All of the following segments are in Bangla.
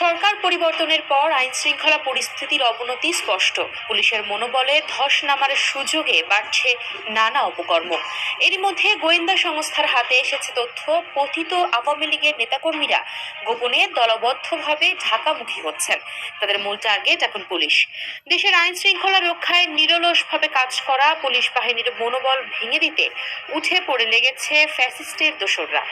সরকার পরিবর্তনের পর আইন শৃঙ্খলা পরিস্থিতির অবনতি স্পষ্ট। পুলিশের মনোবলে ধস নামার সুযোগে বাড়ছে নানা অপকর্ম। এরই মধ্যে গোয়েন্দা সংস্থার হাতে এসেছে তথ্য, পতিত আওয়ামী লীগের নেতাকর্মীরা গোপনে দলবদ্ধভাবে ঢাকামুখী হচ্ছেন। তাদের মূল টার্গেট এখন পুলিশ। দেশের আইন শৃঙ্খলা রক্ষায় নিরলসভাবে কাজ করা পুলিশ বাহিনীর মনোবল ভেঙে দিতে উঠে পড়ে লেগেছে ফ্যাসিস্টের দোসররা।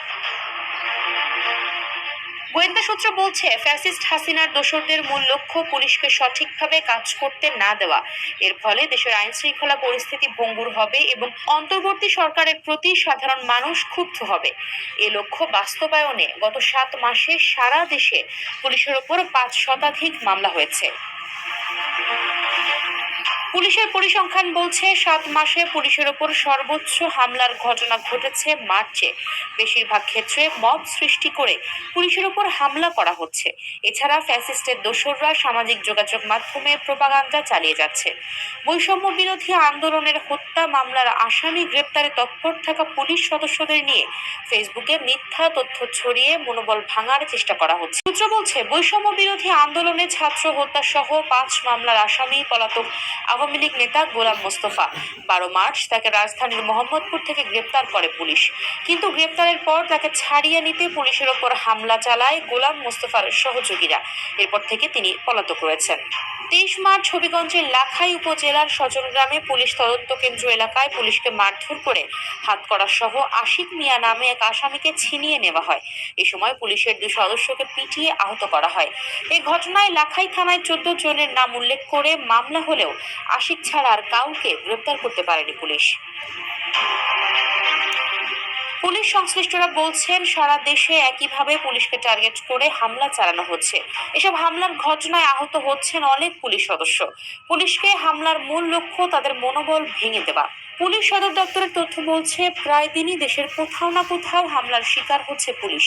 গোয়েন্দা সূত্র বলছে, ফ্যাসিস্ট হাসিনার দোষরদের মূল লক্ষ্য পুলিশকে সঠিকভাবে কাজ করতে না দেওয়া। এর ফলে দেশের আইন শৃঙ্খলা পরিস্থিতি ভঙ্গুর হবে এবং অন্তর্বর্তী সরকারের প্রতি সাধারণ মানুষ ক্ষুব্ধ হবে। এ লক্ষ্য বাস্তবায়নে গত সাত মাসে সারা দেশে পুলিশের ওপর পাঁচ শতাধিক মামলা হয়েছে। পুলিশের পরিসংখ্যান বলছে, সাত মাসে পুলিশের ওপর সর্বোচ্চ হামলার ঘটনা ঘটেছে মার্চে। বেশিরভাগ ক্ষেত্রে মব সৃষ্টি করে পুলিশের ওপর হামলা করা হচ্ছে। এছাড়া ফ্যাসিস্টের দোসররা সামাজিক যোগাযোগ মাধ্যমে প্রোপাগান্ডা চালিয়ে যাচ্ছে। বৈষম্য বিরোধী আন্দোলনের হত্যা মামলার আসামি গ্রেপ্তারে তৎপর থাকা পুলিশ সদস্যদের নিয়ে ফেসবুকে মিথ্যা তথ্য ছড়িয়ে মনোবল ভাঙার চেষ্টা করা হচ্ছে। সূত্র বলছে বৈষম্য বিরোধী আন্দোলনে ছাত্র হত্যা সহ পাঁচ মামলার আসামি পলাতক আওয়ামী লীগ নেতা গোলাম মোস্তফা। বারো মার্চ তাকে রাজধানীর মোহাম্মদপুর থেকে গ্রেপ্তার করে পুলিশ। কিন্তু গ্রেপ্তারের পর তাকে ছাড়িয়ে নিতে পুলিশের ওপর হামলা চালায় গোলাম মোস্তফার সহযোগীরা। এরপর থেকে তিনি পলাতক রয়েছেন। তেইশ মার্চ হবিগঞ্জের লাখাই উপজেলার সজল গ্রামে পুলিশ তদন্ত কেন্দ্র এলাকায় পুলিশকে মারধর করে হাত করা সহ আশিক মিয়া নামে এক আসামিকে ছিনিয়ে নেওয়া হয়। এ সময় পুলিশের দুই সদস্যকে পিটিয়ে আহত করা হয়। এই ঘটনায় লাখাই থানায় চোদ্দ জনের নাম উল্লেখ করে মামলা হলেও আশিক ছাড়া আর কাউকে গ্রেপ্তার করতে পারেনি পুলিশ। পুলিশ সংশ্লিষ্টরা বলছেন, সারা দেশে একইভাবে পুলিশকে টার্গেট করে হামলা চালানো হচ্ছে। এসব হামলার ঘটনায় আহত হচ্ছেন অনেক পুলিশ সদস্য। পুলিশকে হামলার মূল লক্ষ্য তাদের মনোবল ভেঙে দেওয়া। পুলিশ সদর দপ্তরের তথ্য বলছে, প্রায় দিনই দেশের কোথাও না কোথাও হামলার শিকার হচ্ছে পুলিশ।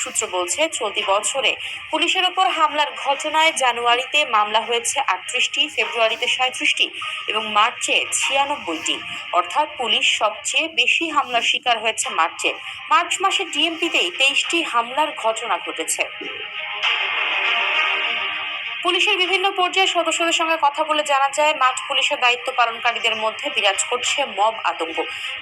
সূত্র বলছে, চলতি বছরে পুলিশের ওপর হামলার ঘটনায় জানুয়ারিতে মামলা হয়েছে আটত্রিশটি, ফেব্রুয়ারিতে সাঁত্রিশটি এবং মার্চে ছিয়ানব্বইটি। অর্থাৎ পুলিশ সবচেয়ে বেশি হামলার শিকার হয়েছে মার্চে। মার্চ মাসে ডিএমপিতেই তেইশটি হামলার ঘটনা ঘটেছে। পুলিশের বিভিন্ন পর্যায়ের সদস্যদের সঙ্গে কথা বলে জানা যায়, মাঠ পুলিশের দায়িত্ব পালনকারীদের মধ্যে বিরাজ করছে মব আতঙ্ক।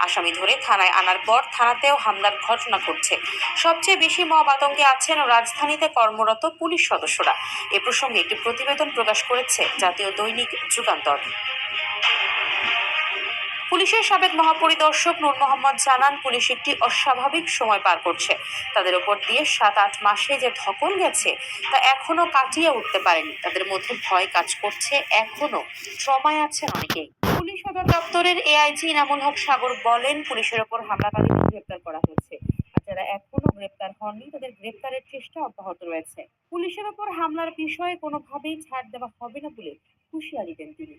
আসামি ধরে থানায় আনার পর থানাতেও হামলার ঘটনা ঘটছে। সবচেয়ে বেশি মব আতঙ্কে আছেন রাজধানীতে কর্মরত পুলিশ সদস্যরা। এ প্রসঙ্গে একটি প্রতিবেদন প্রকাশ করেছে জাতীয় দৈনিক যুগান্তর। পুলিশের সাবেক মহাপরিদর্শক নূর মোহাম্মদ জানান পুলিশ একটি অস্বাভাবিক সময় পার করছে। তাদের ওপর দিয়ে সাত, আট মাসে যে ধকল গেছে, তা এখনও কাটিয়ে উঠতে পারেনি। তাদের মধ্যে ভয় কাজ করছে এখনও। ট্রমায় আছেন অনেকেই। পুলিশ সদর দপ্তরের এআইজি ইনামুল হক সাগর বলেন, পুলিশের ওপর হামলাকারীদের গ্রেপ্তার করা হয়েছে। যারা এখনও গ্রেপ্তার হননি, তাদের গ্রেপ্তারের চেষ্টা অব্যাহত রয়েছে। পুলিশের ওপর হামলার বিষয়ে কোনোভাবেই ছাড় দেওয়া হবে না বলে হুঁশিয়ারি দেন তিনি।